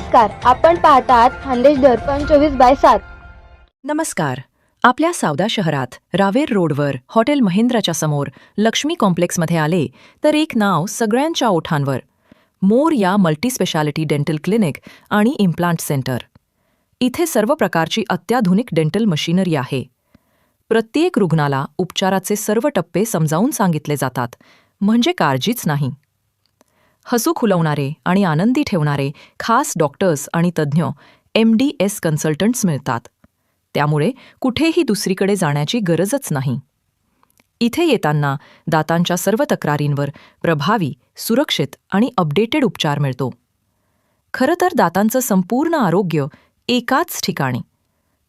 नमस्कार आपण पाहतात खानदेश दर्पण चोवीस बाय सात. नमस्कार. आपल्या सावदा शहरात रावेर रोडवर हॉटेल महेंद्राच्या समोर लक्ष्मी कॉम्प्लेक्समध्ये आले तर एक नाव सगळ्यांच्या ओठांवर. मोर या मल्टीस्पेशालिटी डेंटल क्लिनिक आणि इम्प्लांट सेंटर इथे सर्व प्रकारची अत्याधुनिक डेंटल मशिनरी आहे. प्रत्येक रुग्णाला उपचाराचे सर्व टप्पे समजावून सांगितले जातात. म्हणजे काळजीच नाही. हसू खुलवणारे आणि आनंदी ठेवणारे खास डॉक्टर्स आणि तज्ज्ञ एम डी एस कन्सल्टंट्स मिळतात. त्यामुळे कुठेही दुसरीकडे जाण्याची गरजच नाही. इथे येताना दातांच्या सर्व तक्रारींवर प्रभावी सुरक्षित आणि अपडेटेड उपचार मिळतो. खरं तर दातांचं संपूर्ण आरोग्य एकाच ठिकाणी.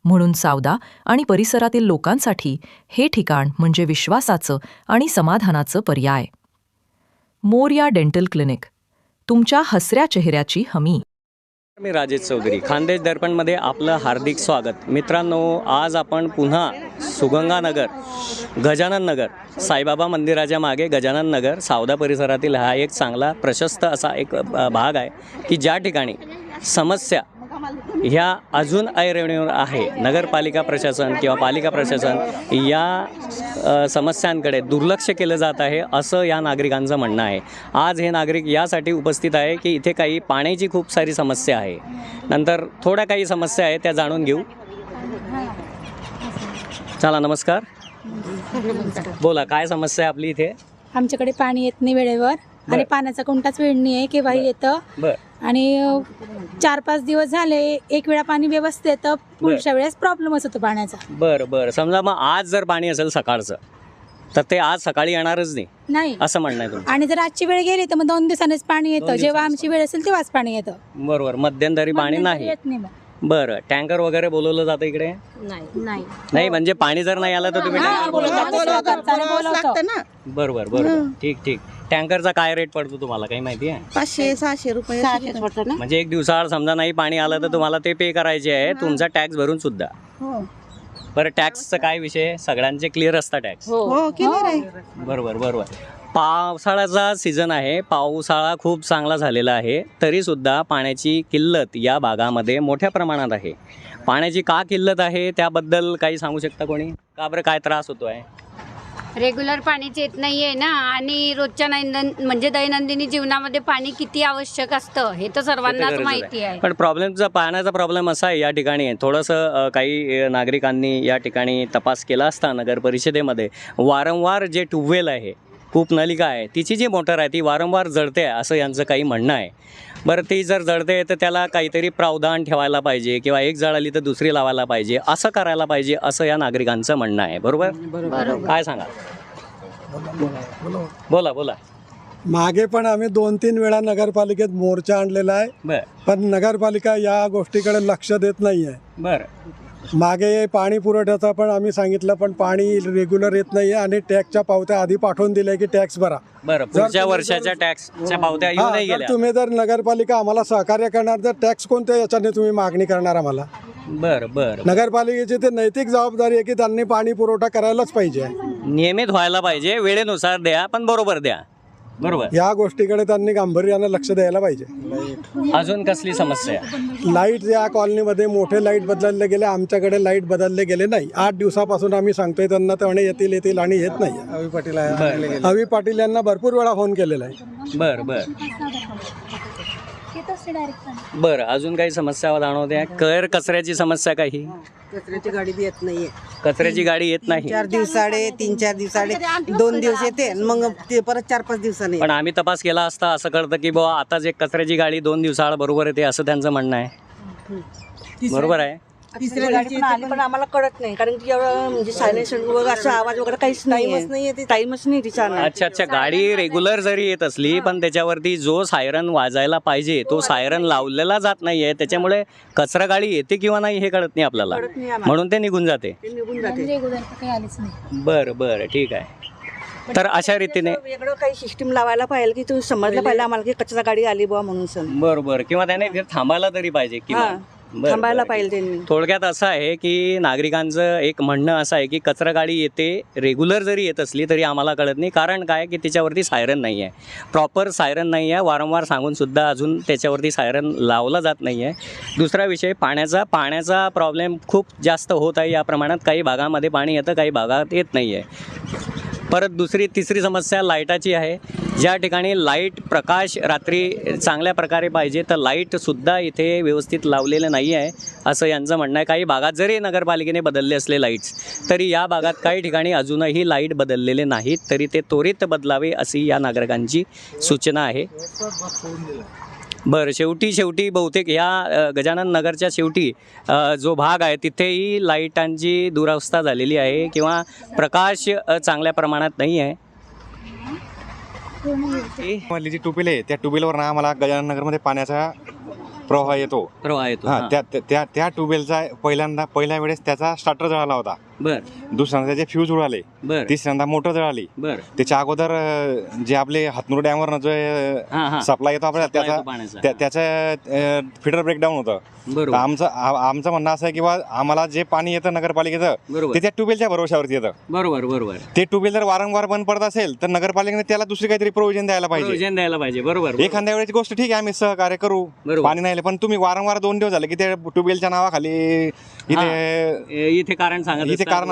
म्हणून सावदा आणि परिसरातील लोकांसाठी हे ठिकाण म्हणजे विश्वासाचं आणि समाधानाचं पर्याय. Morya dental clinic. तुमच्या हसऱ्या चेहऱ्याची हमी. मी राजेश चौधरी खानदेश दर्पणमध्ये आपलं हार्दिक स्वागत. मित्रांनो आज आपण पुन्हा सुगंगानगर गजानन नगर साईबाबा मंदिराच्या मागे गजानन नगर सावदा परिसरातील हा एक चांगला प्रशस्त असा एक भाग आहे की ज्या ठिकाणी समस्या ह्या अजून ऐरणीवर आहे. नगरपालिका प्रशासन किंवा पालिका प्रशासन या समस्यांकडे दुर्लक्ष केलं जात आहे असं या नागरिकांचं म्हणणं आहे. आज हे नागरिक यासाठी उपस्थित आहे की इथे काही पाण्याची खूप सारी समस्या आहे. नंतर थोड्या काही समस्या आहेत त्या जाणून घेऊ. चला नमस्कार. बोला काय समस्या आहे आपली इथे? आमच्याकडे पाणी येत नाही वेळेवर. आणि. पाण्याचा कोणताच वेळ नाही आहे केव्हाही येतं. आणि चार पाच दिवस झाले एक वेळा पाणी व्यवस्थित येतं पुढच्या वेळेस प्रॉब्लेमच होतो पाण्याचा. बरं बरं. समजा मग आज जर पाणी असेल सकाळचं तर ते आज सकाळी येणारच नाही नाही. असं म्हणणं आहे तुमचं. आणि जर आजची वेळ गेली तर मग दोन दिवसांनीच पाणी येतं. जेव्हा दिवसांनीच आमची वेळ असेल तेव्हाच पाणी येतं. बरोबर. मध्यंतरी पाणी नाही. येत नाही मग. बरं टँकर वगैरे बोलवलं जातं इकडे? नाही नाही. म्हणजे पाणी जर नाही आलं तर तुम्ही टँकर. बरोबर बरोबर. ठीक ठीक. टँकरचा काय रेट पडतो तुम्हाला? काही माहिती आहे? पाचशे सहाशे रुपये म्हणजे एक दिवसाआड समजा नाही पाणी आलं तर तुम्हाला ते पे करायचे आहे तुमचा टॅक्स भरून सुद्धा. हो. बरं टॅक्सचा काय विषय? सगळ्यांचे क्लिअर असतात टॅक्स. हो. क्लिअर आहे. बरोबर बरोबर. पावसाळ्याचा सीझन आहे. पावसाळा खूप चांगला झालेला आहे. तरीसुद्धा पाण्याची किल्लत या भागामध्ये मोठ्या प्रमाणात आहे. पाण्याची का किल्लत आहे त्याबद्दल काही सांगू शकता कोणी? का बरं काय त्रास होतो आहे रेग्युलर पाणीच येत नाहीये ना? आणि रोजच्या दैनंदिन म्हणजे दैनंदिनी जीवनामध्ये पाणी किती आवश्यक असतं? हे तर सर्वांनाच माहिती आहे. पण प्रॉब्लेमचा पाण्याचा प्रॉब्लेम असा आहे या ठिकाणी थोडंसं काही नागरिकांनी या ठिकाणी तपास केला असता नगर परिषदेमध्ये. वारंवार जे ट्यूबवेल आहे कूप नलिका आहे तिची जी मोटर आहे ती वारंवार जळते आहे असं यांचं काही म्हणणं आहे. बरं ती जर जळते तर त्याला काहीतरी प्रावधान ठेवायला पाहिजे किंवा एक जळाली तर दुसरी लावायला पाहिजे. असं करायला पाहिजे असं या नागरिकांचं म्हणणं आहे. बरोबर? काय सांगा? बोला बोला. मागे पण आम्ही दोन तीन वेळा नगरपालिकेत मोर्चा आणलेला आहे. बरं. पण नगरपालिका या गोष्टीकडे लक्ष देत नाही आहे बरं. मागे पाणी पुरवठ्याचा पण आम्ही सांगितलं पण पाणी रेग्युलर येत नाही आणि टॅक्सच्या पावत्या आधी पाठवून दिल्या की टॅक्स भरा. बरं पुढच्या वर्षाच्या टॅक्सच्या पावत्या हा, येऊनही जर गेल्या. तुम्ही जर नगरपालिका आम्हाला सहकार्य करणार तर टॅक्स कोणत्या याच्याने तुम्ही मागणी करणार आम्हाला? बरं बरं. नगरपालिकेची ते नैतिक जबाबदारी आहे की त्यांनी पाणी पुरवठा करायलाच पाहिजे. नियमित व्हायला पाहिजे वेळेनुसार द्या पण बरोबर द्या. बरोबर. या गोष्टीकडे त्यांनी गांभीर्यानं लक्ष द्यायला पाहिजे. अजून कसली समस्या? आहे? लाइट या कॉलनीमध्ये मोठे लाइट बदलले गेले आमच्याकडे लाइट बदलले गेले नाही. आठ दिवसापासून आम्ही सांगतोय त्यांना तर म्हणे येतील येतील आणि येत नाही. अवी पाटील बरं अवी पाटील यांना भरपूर वेळा फोन केलेला आहे. बर बर. बर अजून काही समस्या जाणवत्या कर कचऱ्याची समस्या काही? कचऱ्याची गाडी बी येत नाहीये. कचऱ्याची गाडी येत नाही. चार दिवसाडे तीन चार दिवसाडे दोन दिवस येते आणि मग ते परत चार पाच दिवसांनी पण आम्ही तपास केला असता असं कळतं की बुवा आता जे कचऱ्याची गाडी दोन दिवसाआड बरोबर येते असं त्यांचं म्हणणं आहे. बरोबर आहे? तिसऱ्या गाडी पण आली पण आम्हाला कळत नाही कारण की एवढं म्हणजे सायलेन्स वगैरे असा आवाज वगैरे काहीच नाही नाही टाइमच नाही तिचा अच्छा अच्छा गाडी रेग्युलर जरी येत असली पण त्याच्यावरती जो सायरन वाजायला पाहिजे तो सायरन लावलेला जात नाहीये. त्याच्यामुळे कचरा गाडी येते किंवा नाही हे कळत नाही आपल्याला. म्हणून ते निघून जाते. ते निघून जाते. रेग्युलर तर काही आलीच नाही. बरं बरं ठीक आहे. तर अशा रीतीने वेगळं काही सिस्टीम लावायला पाहिजे की तुम्ही समजलं पाहिजे आम्हाला की कचरा गाडी आली बुवा म्हणून सण बरं बरं. किंवा त्याने थांबायला तरी पाहिजे किंवा बरं, थांबायला. पाहिजे. त्यांनी थोडक्यात असं आहे की नागरिकांचं एक म्हणणं असं आहे की कचरा गाडी येते रेग्युलर जरी येत असली तरी आम्हाला कळत नाही. कारण काय की त्याच्यावरती सायरन नाही आहे प्रॉपर सायरन नाही आहे वारंवार सांगून सुद्धा अजून त्याच्यावरती सायरन लावला जात नाही आहे दुसरा विषय पाण्याचा पाण्याचा प्रॉब्लेम खूप जास्त होत आहे या प्रमाणात. काही भागामध्ये पाणी येतं काही भागात येत नाही आहे परत दुसरी तिसरी समस्या लाईटाची आहे. ज्या ठिकाणी लाइट प्रकाश रात्री चांगल्या प्रकारे पाहिजे तर लाईटसुद्धा इथे व्यवस्थित लावलेलं नाही आहे असं यांचं म्हणणं आहे. काही भागात जरी नगरपालिकेने बदलले असले लाईट्स तरी या भागात काही ठिकाणी अजूनही लाइट बदललेले नाहीत तरी ते त्वरित बदलावे अशी या नागरिकांची सूचना आहे. बरं शेवटी शेवटी बहुतेक या गजानन नगरच्या शेवटी जो भाग आहे तिथेही लाईटांची दुरावस्था झालेली आहे किंवा प्रकाश चांगल्या प्रमाणात नाही आहे? मधली जी ट्यूबवेल आहे त्या ट्यूबवेलवर ना आम्हाला गजानन नगरमध्ये पाण्याचा प्रवाह येतो. प्रवाह येतो हा. त्या त्या- त्या त्या ट्यूबवेलचा पहिल्यांदा पहिल्या वेळेस त्याचा स्टार्टर जळाला होता. बरं. दुसऱ्यांदा त्याचे फ्यूज उडाले बरं. तिसऱ्यांदा मोटर जळाली. बरं. त्याच्या अगोदर अं, जे आपले हातनूर डॅमवरनं जो हां हां. सप्लाय येतो आपल्याला Supply त्याचा येतो पाण्याचा. त्या- त्याचं फिडर ब्रेकडाऊन होतं. तर बरोबर आमचं आ- आमचं म्हणणं असं आहे की बा आम्हाला जे पाणी येतं नगरपालिकेचं बरोबर. ते त्या ट्यूबवेलच्या भरोशावरती येतं. बरोबर बरोबर. ते ट्यूबवेल जर वारंवार बंद पडत असेल तर नगरपालिकेने त्याला दुसरी काहीतरी प्रोव्हिजन द्यायला पाहिजे. प्रोव्हिजन द्यायला पाहिजे. बरोबर एखाद्या वेळेची गोष्ट ठीक आहे आम्ही सहकार्य करू. बरोबर. पाणी नाही आलं, पण तुम्ही वारंवार दोन दिवस झाले की ते ट्यूबवेलच्या नावाखाली इथे ए, इथे कारण सांगत इथे कारण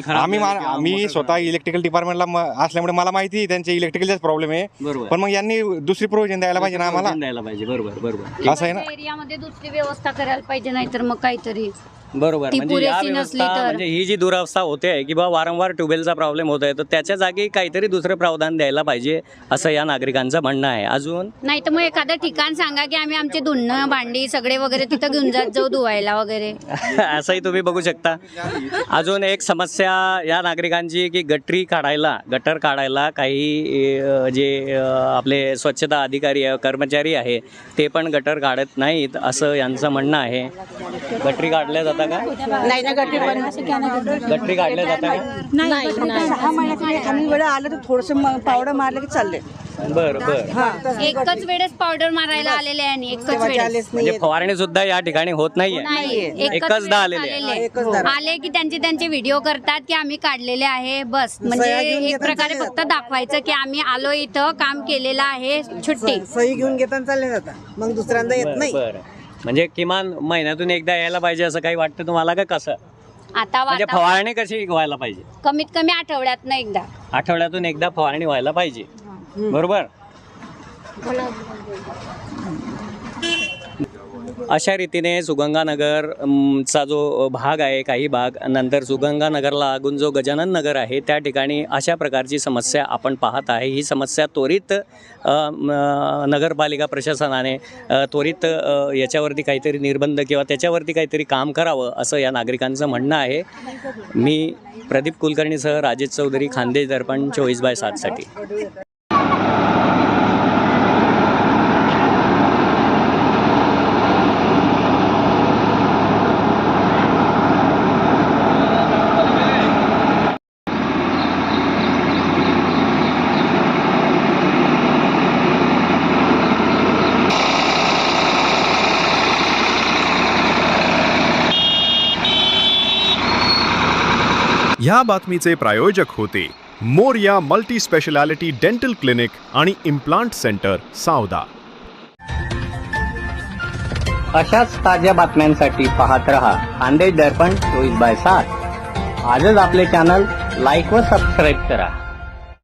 खराब आम्ही मा- स्वतः इलेक्ट्रिकल डिपार्टमेंटला म- असल्यामुळे मला माहिती आहे त्यांचे इलेक्ट्रिकलचाच प्रॉब्लेम आहे. बरोबर. पण मग यांनी दुसरी प्रोव्हिजन द्यायला पाहिजे ना आम्हाला? द्यायला पाहिजे. बरोबर बरोबर. असं आहे ना? एरियामध्ये दुसरी व्यवस्था करायला पाहिजे नाहीतर मग काहीतरी बरोबर. ती म्हणजे या पुरेशी नसली व्यवस्था तर. म्हणजे ही जी दुरावस्था होते आहे की बा वारंवार ट्यूबवेलचा प्रॉब्लेम होत आहे तर त्याच्या जागी काहीतरी दुसरं प्रावधान द्यायला पाहिजे असं या नागरिकांचं म्हणणं आहे. अजून? नाही तर मग एखादं ठिकाण सांगा की आम्ही आमचे धुणं भांडी सगळे वगैरे तिथं घेऊन जात जाऊ धुवायला वगैरे. असंही तुम्ही बघू शकता. अजून एक समस्या या नागरिकांची की गटरी काढायला गटर काढायला काही अ, जे अ, आपले स्वच्छता अधिकारी आहे, कर्मचारी आहे ते पण गटर काढत नाहीत असं यांचं म्हणणं आहे. गटरी काढल्या जाता का? नाही ना गटरी गटरी काढल्या जाता का? सहा महिन्यातून एखादी वेळा आलं तर थोडंसं पावडर मारलं की चालले. बरं बरं. एकच वेळेस पावडर मारायला आलेले आहे आणि एकच वेळेस. म्हणजे फवारणी सुद्धा या ठिकाणी होत नाहीये. नाही एकचदा आलेले आहे. आलेले. आले की त्यांचे त्यांचे व्हिडिओ करतात की आम्ही काढलेले आहे बस. म्हणजे एक प्रकारे फक्त दाखवायचं की आम्ही आलो इथं काम केलेलं आहे सुट्टी सही घेऊन घेताना चालले जातात. मग दुसऱ्यांदा येत बरं नाही. बरं. म्हणजे किमान महिन्यातून एकदा यायला पाहिजे असं काही वाटतं तुम्हाला का कसं? आता म्हणजे वातावरण फवारणी कशी व्हायला पाहिजे? कमीत कमी आठवड्यात ना एकदा. आठवड्यातून एकदा फवारणी व्हायला पाहिजे. बरोबर? अशा रीतीने सुगंगानगर चा जो भाग आहे काही भाग नंतर सुगंगानगरला लागून जो गजानन नगर आहे त्या ठिकाणी अशा प्रकारची समस्या आपण पाहत आहे. ही समस्या त्वरित नगरपालिका प्रशासनाने त्वरित याच्यावरती काहीतरी निर्बंध किंवा त्याच्यावरती काहीतरी काम करावं असं या नागरिकांचं म्हणणं आहे. मी प्रदीप कुलकर्णीसह राजेश चौधरी खानदेश दर्पण चोवीस बाय सातसाठी. ह्या बातमीचे प्रायोजक होते Moriya multi speciality dental clinic आणि इम्प्लांट सेंटर सावदा. अशाच ताज्या बातम्यांसाठी पाहत रहा खानदेश दर्पण चोवीस बाय सात. आजच आपले चॅनल लाईक व सबस्क्राईब करा.